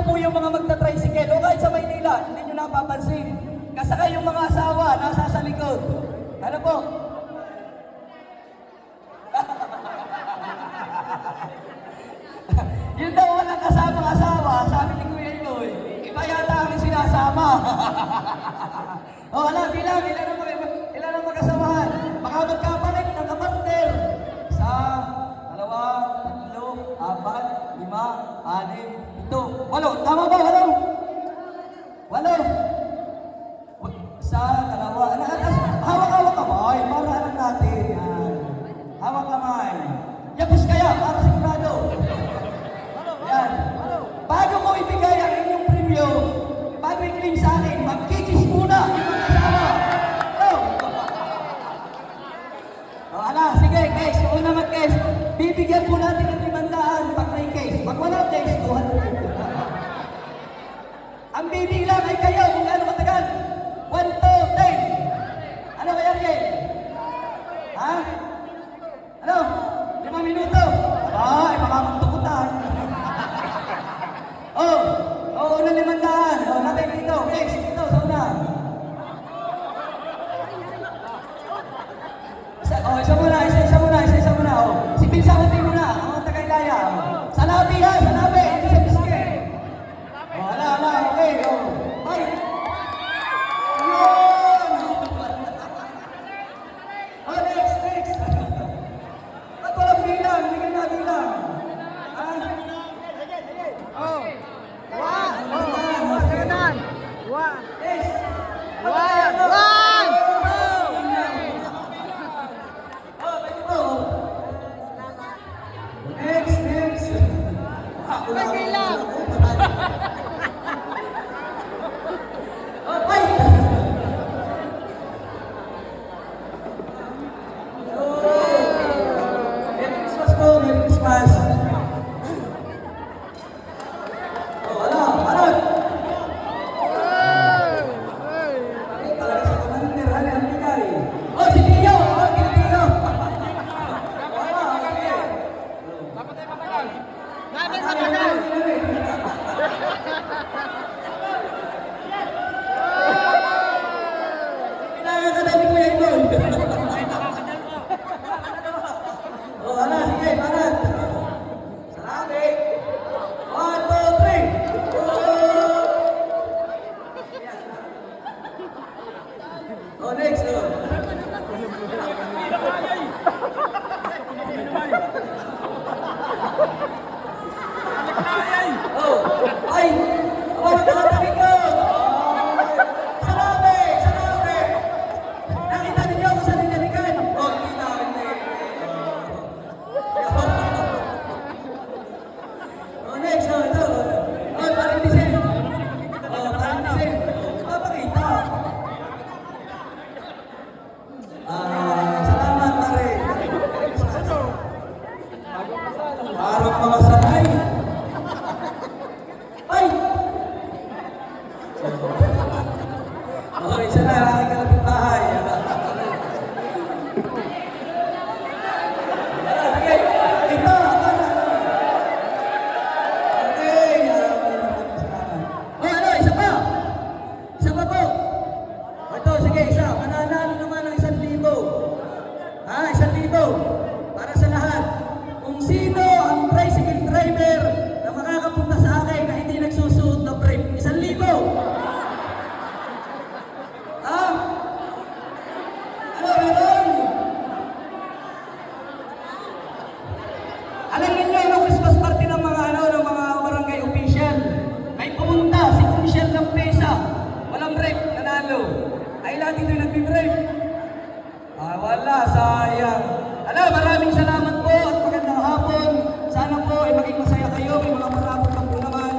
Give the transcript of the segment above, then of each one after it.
ko po yung mga magta-tricycle. O kahit sa Maynila, hindi nyo napapansin. Kasakay yung mga asawa, nasa sa likod. Ano po? yun daw walang kasamang asawa, sabi ni Kuya Lloyd. Iba yata ang sinasama. o ala, bilang, bilang sa Oh, next. Oh. oh. Ay! 好的现在 nanalo. Ay lahat dito nagbibrake. Ah, wala, sayang. Ala, maraming salamat po at magandang hapon. Sana po ay maging masaya kayo. May mga parabot lang po naman.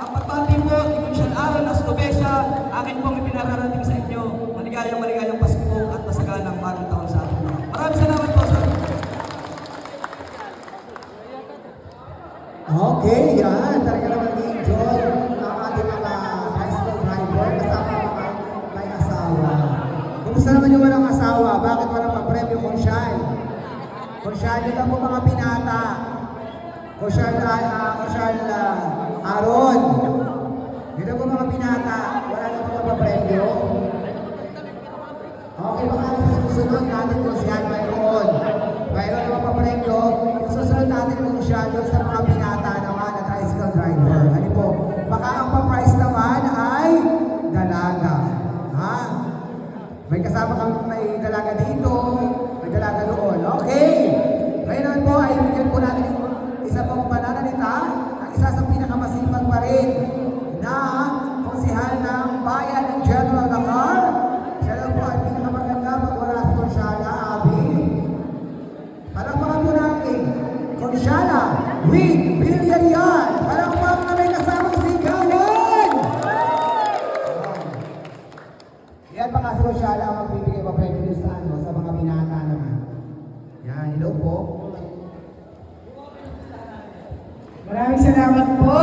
Ang pagpati po, Ignition Aron Astobesa, akin pong ipinararating sa inyo. Maligayang maligayang Pasko po at masaganang bagong taon sa atin. Maraming salamat po, sir. Okay, yan. Talaga naman enjoy Gusto naman yung walang asawa, bakit walang pa-premyo konsyal? Konsyal lang po mga binata. Konsyal, uh, ah, ah, konsyal uh, ah, Aron. Dito po mga binata, wala na po pa-premyo. Okay, baka sa susunod natin kung siya mayroon. Mayroon na pa-premyo, susunod natin kung sa mga binata. kasama kami may dalaga dito. Yan, baka sa Rosyala ang magbibigay pa prejudice sa ano, sa mga binata naman. Yan, hello po. Maraming salamat po.